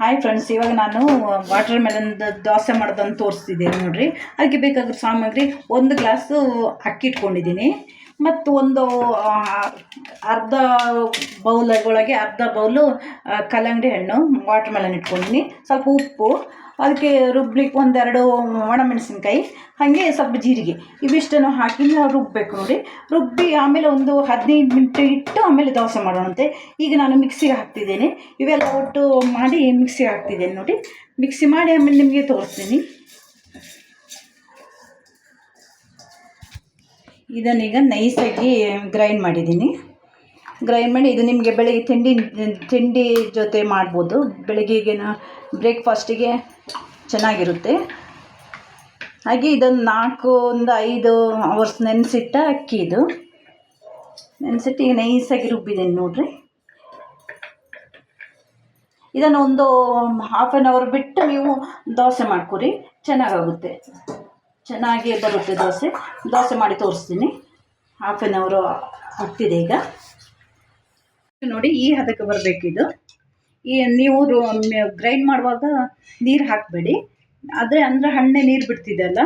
Hi friends ಇವಾಗ ನಾನು water melon dosa ಮಾಡೋದನ್ನು ತೋರಿಸ್ತಿದ್ದೀನಿ ನೋಡಿರಿ. ಅದಕ್ಕೆ ಬೇಕಾಗಿರೋ ಸಾಮಗ್ರಿ ಒಂದು ಗ್ಲಾಸು ಅಕ್ಕಿ ಇಟ್ಕೊಂಡಿದ್ದೀನಿ. ಮತ್ತು ಒಂದು ಅರ್ಧ ಬೌಲ್ ಒಳಗೆ ಅರ್ಧ ಬೌಲು ಕಲ್ಲಂಗಡಿ ಹಣ್ಣು ವಾಟರ್ ಮೆಲನ್ ಇಟ್ಕೊಂಡಿನಿ. ಸ್ವಲ್ಪ ಉಪ್ಪು, ಅದಕ್ಕೆ ರುಬ್ಲಿಕ್ಕೆ ಒಂದೆರಡು ಒಣಮೆಣಸಿನ್ಕಾಯಿ, ಹಾಗೆ ಸ್ವಲ್ಪ ಜೀರಿಗೆ. ಇವಿಷ್ಟನ್ನು ಹಾಕಿ ರುಬ್ಬಬೇಕು ನೋಡಿ. ರುಬ್ಬಿ ಆಮೇಲೆ ಒಂದು ಹದಿನೈದು ನಿಮಿಷ ಇಟ್ಟು ಆಮೇಲೆ ದೋಸೆ ಮಾಡೋಣಂತೆ. ಈಗ ನಾನು ಮಿಕ್ಸಿಗೆ ಹಾಕ್ತಿದ್ದೇನೆ. ಇವೆಲ್ಲ ಒಟ್ಟು ಮಾಡಿ ಮಿಕ್ಸಿಗೆ ಹಾಕ್ತಿದ್ದೇನೆ ನೋಡಿ. ಮಿಕ್ಸಿ ಮಾಡಿ ಆಮೇಲೆ ನಿಮಗೆ ತೋರಿಸ್ತೀನಿ. ಇದನ್ನೀಗ ನೈಸಾಗಿ ಗ್ರೈಂಡ್ ಮಾಡಿದ್ದೀನಿ. ಗ್ರೈಂಡ್ ಮಾಡಿ ಇದು ನಿಮಗೆ ಬೆಳಿಗ್ಗೆ ತಿಂಡಿ ತಿಂಡಿ ಜೊತೆ ಮಾಡ್ಬೋದು. ಬೆಳಿಗ್ಗೆಗೇನ ಬ್ರೇಕ್ಫಾಸ್ಟಿಗೆ ಚೆನ್ನಾಗಿರುತ್ತೆ. ಹಾಗೆ ಇದೊಂದು ನಾಲ್ಕು ಒಂದು ಐದು ಅವರ್ಸ್ ನೆನೆಸಿಟ್ಟ ಅಕ್ಕಿ ಇದು. ನೆನೆಸಿಟ್ಟು ಈಗ ನೈಸಾಗಿ ರುಬ್ಬಿದ್ದೀನಿ ನೋಡಿರಿ. ಇದನ್ನು ಒಂದು ಹಾಫ್ ಆನ್ ಅವರ್ ಬಿಟ್ಟು ನೀವು ದೋಸೆ ಮಾಡ್ಕೊರಿ. ಚೆನ್ನಾಗಾಗುತ್ತೆ. ಚೆನ್ನಾಗಿ ಬರುತ್ತೆ ದೋಸೆ. ದೋಸೆ ಮಾಡಿ ತೋರಿಸ್ತೀನಿ. ಹಾಫ್ ಆನ್ ಅವರು ಆಗ್ತಿದೆ ಈಗ. ನೋಡಿ, ಈ ಹದಕ್ಕೆ ಬರಬೇಕಿದು ಈ ನೀವು ಗ್ರೈಂಡ್ ಮಾಡುವಾಗ ನೀರು ಹಾಕಬೇಡಿ. ಅದೇ ಅಂದರೆ ಹಣ್ಣೆ ನೀರು ಬಿಡ್ತಿದ್ದಲ್ಲ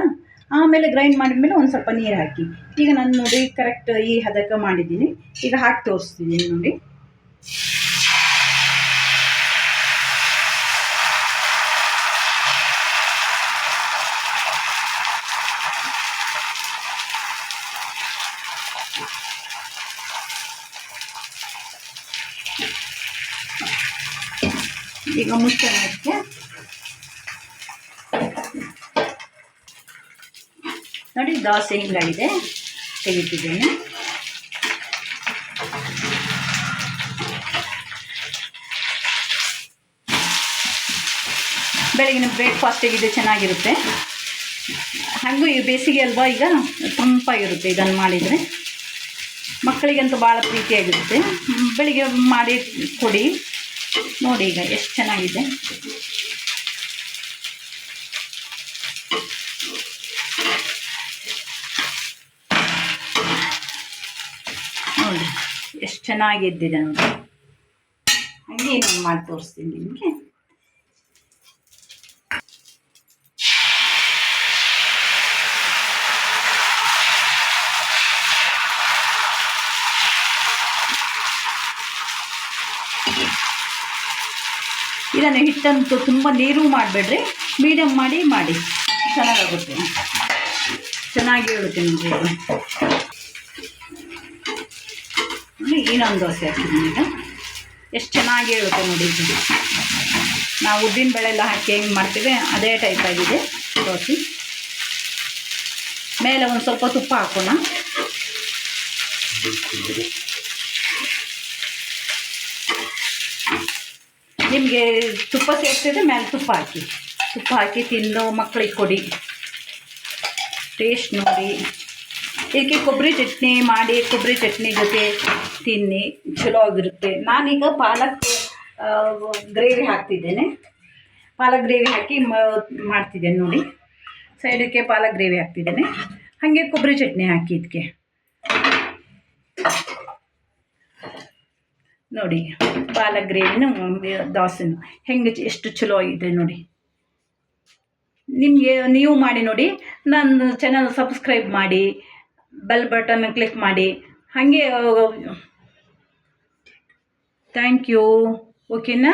ಆಮೇಲೆ ಗ್ರೈಂಡ್ ಮಾಡಿದ್ಮೇಲೆ ಒಂದು ಸ್ವಲ್ಪ ನೀರು ಹಾಕಿ. ಈಗ ನಾನು ನೋಡಿ ಕರೆಕ್ಟ್ ಈ ಹದಕ್ಕೆ ಮಾಡಿದ್ದೀನಿ. ಈಗ ಹಾಕಿ ತೋರಿಸ್ತಿದ್ದೀನಿ ನೋಡಿ. ಈಗ ಮುಚ್ಚಳ ಅದಕ್ಕೆ. ನೋಡಿ ದೋಸೆ ಹಿಂಗಾಗಿದೆ ತೆಗಿತಿದ್ದೇನೆ ಬೆಳಗಿನ ಬ್ರೇಕ್ಫಾಸ್ಟಿಗೆ ಇದು ಚೆನ್ನಾಗಿರುತ್ತೆ. ಹಾಗೂ ಈ ಬೇಸಿಗೆ ಅಲ್ವಾ ಈಗ? ತಂಪಾಗಿರುತ್ತೆ ಇದನ್ನು ಮಾಡಿದರೆ. ಮಕ್ಕಳಿಗಂತೂ ಭಾಳ ಪ್ರೀತಿಯಾಗಿರುತ್ತೆ. ಹ್ಮ್, ಬೆಳಿಗ್ಗೆ ಮಾಡಿ ಕೊಡಿ. ನೋಡಿ ಈಗ ಎಷ್ಟು ಚೆನ್ನಾಗಿದೆ. ನೋಡಿ ಎಷ್ಟು ಚೆನ್ನಾಗಿ ಎದ್ದಿದೆ ನೋಡಿ. ಹಾಗೆ ನಾನು ಮಾಡಿ ತೋರಿಸ್ತೀನಿ ನಿಮಗೆ. ಇದನ್ನು ಹಿಟ್ಟಂತೂ ತುಂಬ ನೀರು ಮಾಡಬೇಡ್ರಿ. ಮೀಡಿಯಮ್ ಮಾಡಿ ಮಾಡಿ. ಚೆನ್ನಾಗಾಗುತ್ತೆ. ಚೆನ್ನಾಗಿ ಹೇಳುತ್ತೆ ನೋಡಿ ಇನ್ನೊಂದು ದೋಸೆ ಹಾಕ್ತೀನಿ ಈಗ. ಎಷ್ಟು ಚೆನ್ನಾಗಿ ಹೇಳುತ್ತೆ ನೋಡಿ ನಾವು ಉದ್ದಿನ ಬೇಳೆ ಎಲ್ಲ ಹಾಕಿ ಹೆಂಗೆ ಮಾಡ್ತೀವಿ, ಅದೇ ಟೈಪ್ ಆಗಿದೆ ದೋಸೆ. ಮೇಲೆ ಒಂದು ಸ್ವಲ್ಪ ತುಪ್ಪ ಹಾಕೋಣ. ನಿಮಗೆ ತುಪ್ಪ ಸೇರ್ತಿದ್ರೆ ಮೇಲೆ ತುಪ್ಪ ಹಾಕಿ. ತುಪ್ಪ ಹಾಕಿ ತಿಂದು ಮಕ್ಕಳಿಗೆ ಕೊಡಿ. ಟೇಸ್ಟ್ ನೋಡಿ. ಇದಕ್ಕೆ ಕೊಬ್ಬರಿ ಚಟ್ನಿ ಮಾಡಿ ಕೊಬ್ಬರಿ ಚಟ್ನಿ ಜೊತೆ ತಿನ್ನಿ, ಚಲೋ ಆಗಿರುತ್ತೆ. ನಾನೀಗ ಪಾಲಕ್ ಗ್ರೇವಿ ಹಾಕ್ತಿದ್ದೇನೆ. ಪಾಲಕ್ ಗ್ರೇವಿ ಹಾಕಿ ಮಾಡ್ತಿದ್ದೇನೆ ನೋಡಿ. ಸೈಡಕ್ಕೆ ಪಾಲಕ್ ಗ್ರೇವಿ ಹಾಕ್ತಿದ್ದೇನೆ. ಹಾಗೆ ಕೊಬ್ಬರಿ ಚಟ್ನಿ ಹಾಕಿ ಇದಕ್ಕೆ ನೋಡಿ ಪಾಲಕ್ ಗ್ರೇವಿನೂ ದೋಸೆನೂ. ಹೆಂಗೆ ಎಷ್ಟು ಚಲೋ ಇದೆ ನೋಡಿ. ನಿಮಗೆ ನೀವು ಮಾಡಿ ನೋಡಿ, ನನ್ನ ಚಾನಲ್ ಸಬ್ಸ್ಕ್ರೈಬ್ ಮಾಡಿ ಬೆಲ್ ಬಟನ್ ಕ್ಲಿಕ್ ಮಾಡಿ. ಹಾಗೆ ಥ್ಯಾಂಕ್ ಯು ಓಕೆನಾ